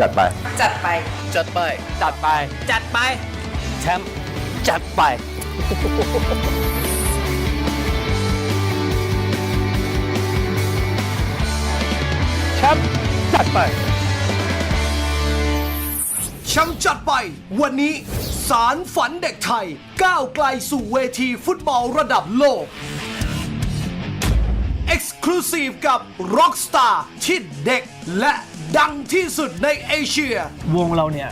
จัดไป จัดไป จัดไป จัดไป จัดไป แชมป์ จัดไป แชมป์ จัดไป แชมป์จัดไป วันนี้สารฝันเด็กไทย ก้าวไกลสู่เวทีฟุตบอลระดับโลก Exclusive กับ Rockstar ที่เด็กและดังที่สุดในเอเชีย วงเราเนี่ย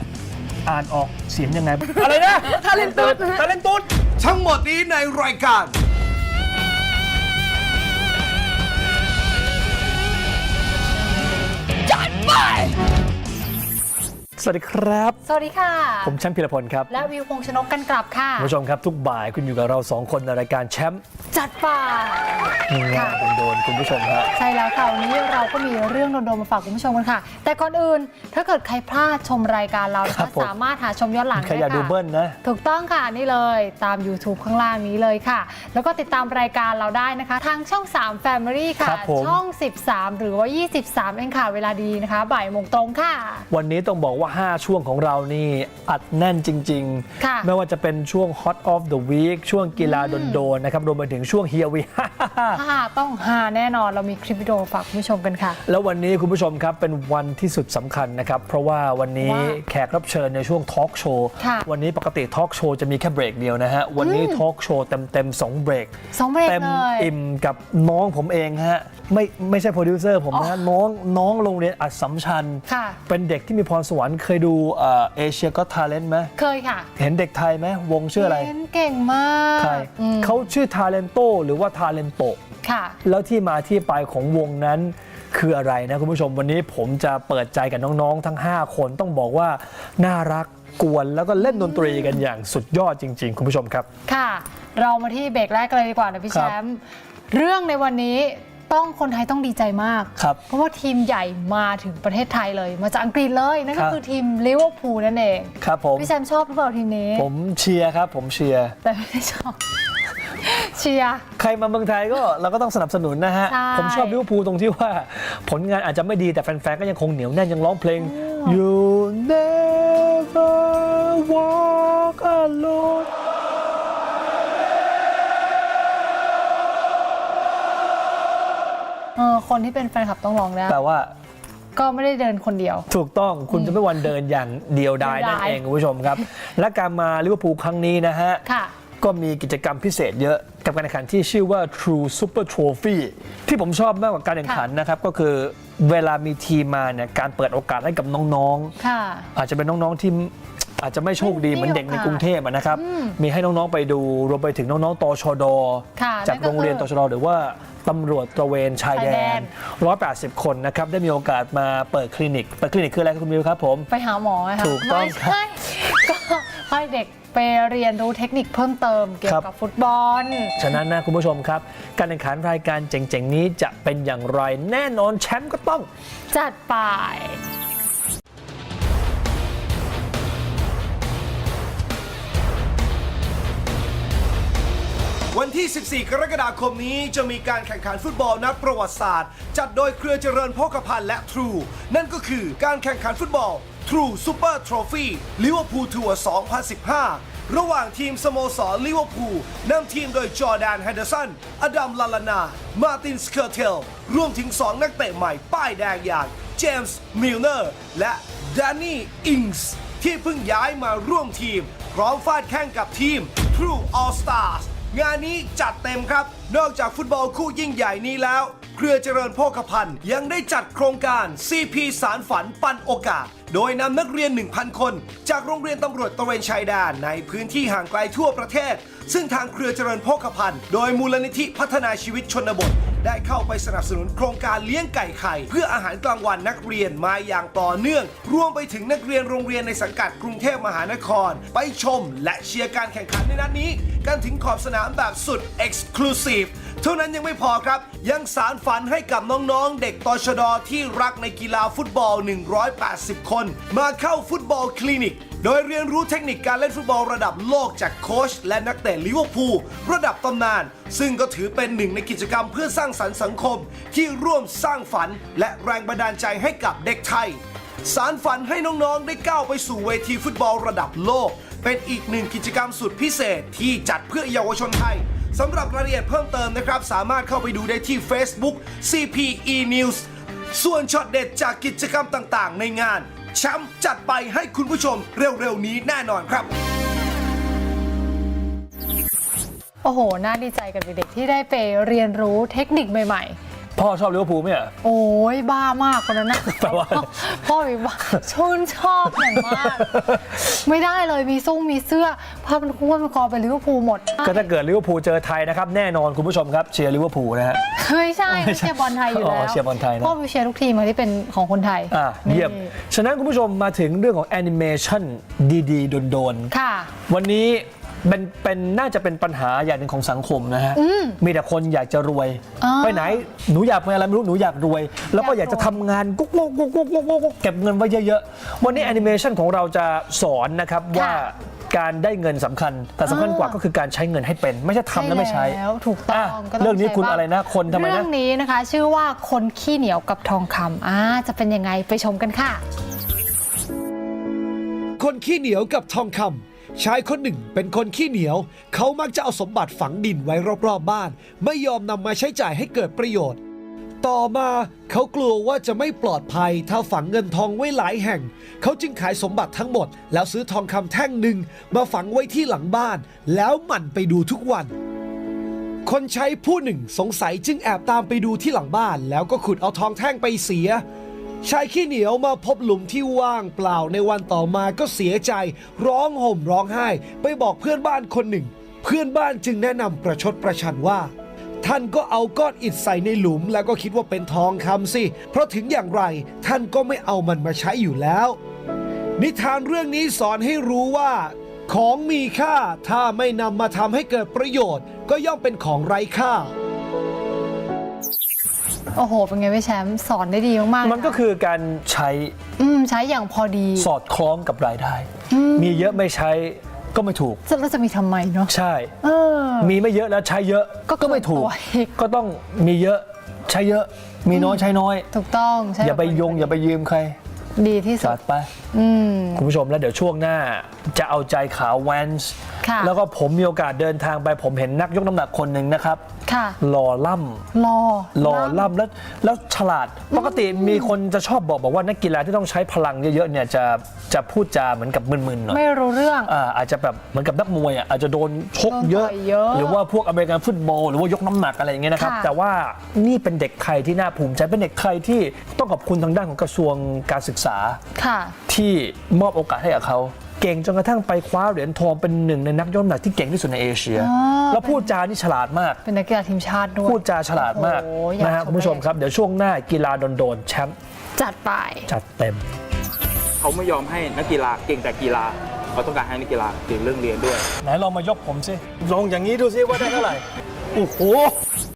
อ่านออกเสียงยังไง อะไรนะทาเลนตูดทาเลนตูดทั้งหมดนี้ในรายการ สวัสดีครับ สวัสดีค่ะ ผมแชมป์พิรพลครับ และวิวพงษ์ชนกกันกลับค่ะคุณผู้ชมครับ ทุกบ่ายคุณอยู่กับเราสองคนในรายการแชมป์จัดป่างานโดนๆคุณผู้ชมครับใช่แล้วค่ะวันนี้เราก็มีเรื่องโดนๆมาฝากคุณผู้ชมกันค่ะ แต่ก่อนอื่นถ้าเกิดใครพลาดชมรายการเรานะครัคะบผมสามารถหาชมย้อนหลังใครได้อยากดูค่ะเบิ้ลนะถูกต้องค่ะนี่เลยตาม YouTube ข้างล่างนี้เลยค่ะ แล้วก็ติดตามรายการเราได้นะคะ ทางช่อง 3 Family ค่ะครับผมช่อง 13 หรือว่า 23เองค่ะเวลาดีนะคะ บ่ายโมงตรงค่ะ วันนี้ต้องบอกว่า5 ช่วงของเรานี่อัดแน่นจริง ค่ะไม่ว่าจะเป็นช่วง Hot of the Week ช่วงกีฬาโดนๆนะครับรวมไปถึงช่วง Here We ค่ะต้องหาแน่นอนเรามีคลิปวิดีโอฝากคุณผู้ชมกันค่ะ แล้ววันนี้คุณผู้ชมครับเป็นวันที่สุดสำคัญนะครับ เพราะว่าวันนี้ว่าแขกรับเชิญในช่วงทอล์กโชว์ค่ะวันนี้ปกติทอล์กโชว์จะมีแค่เบรกเดียวนะฮะ วันนี้ทอล์กโชว์เต็มๆ2เบรกสองเบรกเต็มเลยอิ่มกับน้องผมเองฮะ ไม่ไม่ใช่โปรดิวเซอร์ผมนะฮะน้องน้องโรงเรียนอัดสัมชัญ ค่ะ เป็นเด็กที่มีพรสวรรค์เคยดูเอเชียก็ทาเลนต์ไหมเคยค่ะ เห็นเด็กไทยไหมวงชื่ออะไรเรียนเก่งมากใครอืมเขาชื่อทาเลนโตหรือว่าทาเลนโต ค่ะ แล้วที่มาที่ไปของวงนั้นคืออะไรนะคุณผู้ชมวันนี้ผมจะเปิดใจกับน้องๆ ทั้ง 5 คนต้องบอกว่า น่ารักกวนแล้วก็เล่นดนตรีกันอย่างสุดยอดจริง ๆ คุณผู้ชมครับ ค่ะ เรามาที่เบรกแรกกันเลยดีกว่านะพี่คแชรับ มป์เรื่องในวันนี้ ต้องคนไทยต้องดีใจมาก ครับเพราะว่าทีมใหญ่มาถึงประเทศไทยเลย มาจากอังกฤษเลยนั่นคก็รับคือทีมลิเวอร์พูลนั่นเองครับผม พี่แชมป์ชอบหรือเปล่าทีมนี้ ผมเชียร์ครับ ผมเชียร์ แต่ไม่ได้ชอบ เชียร์ ใครมาเมืองไทยก็เราก็ต้องสนับสนุนนะฮะ ใช่ผมชอบลิเวอร์พูลตรงที่ว่า ผลงานอาจจะไม่ดีแต่แฟนๆ ก็ยังคงเหนียวแน่นยังร้องเพลง You never walk คนที่เป็นแฟนคลับต้องร้องได้แต่ว่าก็ไม่ได้เดินคนเดียว ถูกต้องคุณจะไม่วันเดินอย่างเดียวดายเดียวนั่นดายเองคุณผู้ชมครับ และการมาลิเวอร์พูลครั้งนี้นะฮะค่ะก็มีกิจกรรมพิเศษเยอะกับการแข่งขันที่ชื่อว่า True Super Trophy ที่ผมชอบมากกว่าการแข่งขันนะครับ ก็คือเวลามีทีมมาเนี่ยการเปิดโอกาสให้กับน้องค่ะๆอาจจะเป็นน้องๆที่ อาจจะไม่โชคดีเหมือนเด็กในกรุงเทพอะนะครับ มีให้น้องๆไปดูรวมไปถึงน้องๆตชดค่ะจากนั่นก็คือโรงเรียนตชดหรือว่าตำรวจตระเวนชายแดชายแดนน180 คนนะครับ ได้มีโอกาสมาเปิดคลินิก เปิดคลินิกคืออะไรครับคุณมิวครับผม ไปหาหมอไหมคะถูกต้องไม่ใช่ก็ให้เด็กไปเรียนรู้เทคนิคเพิ่มเติมเกี่ยครัวบกับฟุตบอล ฉะนั้นนะคุณผู้ชมครับ การแข่งขันรายการเจ๋งๆนี้จะเป็นอย่างไร แน่นอนแชมป์ก็ต้อง จัดไป วันที่ 14 กรกฎาคมนี้จะมีการแข่งขันฟุตบอลนักประวัติศาสตร์ จัดโดยเครือเจริญโภคภัณฑ์และ True นั่นก็คือการแข่งขันฟุตบอล True Super Trophy ลิเวอร์พูลทัวร์ 2015 ระหว่างทีมสโมสรลิเวอร์พูลนำทีมโดยจอร์แดนแฮนเดอร์สัน อดัมลาลานา มาร์ตินสเคอร์เทล รวมถึง 2 นักเตะใหม่ป้ายแดงอย่างเจมส์มิลเนอร์และแดนนี่อิงส์ที่เพิ่งย้ายมาร่วมทีม พร้อมฟาดแข่งกับทีม True All Stars งานนี้จัดเต็มครับ นอกจากฟุตบอลคู่ยิ่งใหญ่นี้แล้ว เครือเจริญโภคภัณฑ์ยังได้จัดโครงการ CP สารฝันปันโอกาส โดยนำนักเรียน 1,000 คน จากโรงเรียนตำรวจตระเวนชายแดนในพื้นที่ห่างไกลทั่วประเทศ ซึ่งทางเครือเจริญโภคภัณฑ์โดยมูลนิธิพัฒนาชีวิตชนบท ได้เข้าไปสนับสนุนโครงการเลี้ยงไก่ไข่ เพื่ออาหารกลางวันนักเรียนมาอย่างต่อเนื่อง รวมไปถึงนักเรียนโรงเรียนในสังกัดกรุงเทพมหานคร ไปชมและเชียร์การแข่งขันในนัดนี้ กันถึงขอบสนามแบบสุด Exclusive เท่านั้นยังไม่พอครับ ยังสารฝันให้กับน้องๆ เด็กตชดที่รักในกีฬาฟุตบอล 180 คน มาเข้าฟุตบอลคลินิก โดยเรียนรู้เทคนิคการเล่นฟุตบอลระดับโลกจากโค้ชและนักเตะลิเวอร์พูลระดับตำนาน ซึ่งก็ถือเป็นหนึ่งในกิจกรรมเพื่อสร้างสรรค์สังคม ที่ร่วมสร้างฝันและแรงบันดาลใจให้กับเด็กไทย สารฝันให้น้องๆ ได้ก้าวไปสู่เวทีฟุตบอลระดับโลก เป็นอีกหนึ่งกิจกรรมสุดพิเศษที่จัดเพื่อเยาวชนไทย สำหรับรายละเอียดเพิ่มเติมนะครับ สามารถเข้าไปดูได้ที่ Facebook CPE News ส่วนช็อตเด็ดจากกิจกรรมต่างๆ ในงานแชมป์จัดไปให้คุณผู้ชมเร็วๆ นี้แน่นอนครับ โอ้โห น่าดีใจกับเด็กๆที่ได้ไปเรียนรู้เทคนิคใหม่ ๆ พ่อชอบลิเวอร์พูลไหมอะๆโอ้ยบ้ามากคนนั้นนะแปลว่า พ่อมีบ้าชื่นชอบอย่างมาก ไม่ได้เลยมีซุ้งมีเสื้อผ้าเป็นคู่เป็นคอเป็นลิเวอร์พูลหมดก็ถ้าเกิดลิเวอร์พูลเจอไทยนะครับ แน่นอนคุณผู้ชมครับเชียร์ลิเวอร์พูลนะฮะ ไม่ใช่ไม่เชียร์บอลไทยอยู่อ๋แล้อวเชียร์บอลไทยนะ พ่อไปเชียร์ทุกทีมอะที่เป็นของคนไทยอะเยี่ยม นี่ฉะนั้นคุณผู้ชมมาถึงเรื่องของแอนิเมชันดีๆ โดนๆค่ะวันนี้ เป็นเป็นน่าจะเป็นปัญหาอย่างหนึ่งของสังคมนะฮะมีแต่คนอยากจะรวย อ่าไปไหนหนูอยากเป็นอะไรไม่รู้หนูอยากรวย แล้วก็อยากจะทำงานกุ๊กกุ๊กกุ๊กกุ๊กกุ๊กกุ๊กเก็บเงินไว้เยอะๆ วันนี้แอนิเมชันของเราจะสอนนะครับว่าการได้เงินสำคัญ แต่สำคัญกว่าก็คือการใช้เงินให้เป็น ไม่ใช่ทำแล้วไม่ใช้แล้วถูกต้องอะก็ต้เรื่องนี้ใช้คุณบ้างอะไรนะคนทำไมนะ เรื่องนี้นะคะ ชื่อว่าคนขี้เหนียวกับทองคำอ่าจะเป็นยังไงไปชมกันค่ะ คนขี้เหนียวกับทองคำ ชายคนหนึ่งเป็นคนขี้เหนียว เขามักจะเอาสมบัติฝังดินไว้รอบๆบ้าน ไม่ยอมนำมาใช้จ่ายให้เกิดประโยชน์ ต่อมาเขากลัวว่าจะไม่ปลอดภัยถ้าฝังเงินทองไว้หลายแห่ง เขาจึงขายสมบัติทั้งหมด แล้วซื้อทองคำแท่งหนึ่งมาฝังไว้ที่หลังบ้าน แล้วหมั่นไปดูทุกวัน คนใช้ผู้หนึ่งสงสัยจึงแอบตามไปดูที่หลังบ้าน แล้วก็ขุดเอาทองแท่งไปเสีย ชายขี้เหนียวมาพบหลุมที่ว่างเปล่าในวันต่อมาก็เสียใจ ร้องห่มร้องไห้ ไปบอกเพื่อนบ้านคนหนึ่ง เพื่อนบ้านจึงแนะนำประชดประชันว่า ท่านก็เอาก้อนอิฐใส่ในหลุมแล้วก็คิดว่าเป็นทองคำสิ เพราะถึงอย่างไรท่านก็ไม่เอามันมาใช้อยู่แล้ว นิทานเรื่องนี้สอนให้รู้ว่า ของมีค่าถ้าไม่นำมาทำให้เกิดประโยชน์ ก็ย่อมเป็นของไร้ค่า โอ้โห เป็นไงพี่แชมป์สอนได้ดีมากๆมันก็คือการใช้อืมใช้อย่างพอดี สอดคล้องกับรายได้ มีเยอะไม่ใช้ก็ไม่ถูกจะเราจะมีทำไมเนาะใช่เออมีไม่เยอะแล้วใช้เยอะก็ก็ไม่ถูกเกินตัวอีกก็ต้องมีเยอะใช้เยอะ มีน้อยใช้น้อย ถูกต้องใช่อย่าไปยงอย่าไปยืมใคร ดีที่สุจัดดไปอืมคุณผู้ชมแล้วเดี๋ยวช่วงหน้าจะเอาใจขาวแวนส์ค่ะแล้วก็ผมมีโอกาสเดินทางไปผมเห็นนักยกน้ำหนักคนหนึ่งนะครับ ค่ะหล่อล่ำรอหล่อล่ำแล้วแล้วฉลาด ปกติมีคนจะชอบบอกบอกว่านักกีฬาที่ต้องใช้พลังเยอะๆเนี่ยจะจะพูดจาเหมือนกับมึนๆหน่อยไม่รู้เรื่อง อ่าอาจจะแบบเหมือนกับนักมวยอะอาจจะโดนชกเยอะ โดนต่อยเยอะหรือว่าพวกอเมริกันฟุตบอลหรือว่ายกน้ำหนักอะไรอย่างเงี้ยนะครับ ค่ะ แต่ว่านี่เป็นเด็กไทยที่น่าภูมิใจเป็นเด็กไทยที่ต้องขอบคุณทางด้านของกระทรวงการศึกษา ค่ะ ที่มอบโอกาสให้กับเขา เก่งจนกระทั่งไปคว้าเหรียญทองเป็นหนึ่งในนักยกน้ำหนักที่เก่งที่สุดในเอเชียอ๋อแล้วพูดจานี่ฉลาดมาก เป็นนักกีฬาทีมชาติด้วย พูดจาฉลาดมากโอ้โหอยากนะฮะชมคุณผู้ชมครับ เดี๋ยวช่วงหน้ากีฬาโดนๆแชมป์จัดไป จัดเต็ม เขาไม่ยอมให้นักกีฬาเก่งแต่กีฬาเขาต้องการให้นักกีฬาเก่งเรื่องเรียนด้วย ไหนลองมายกผมสิลองอย่างนี้ดูซิว่าได้เท่าไหร่โอ้โห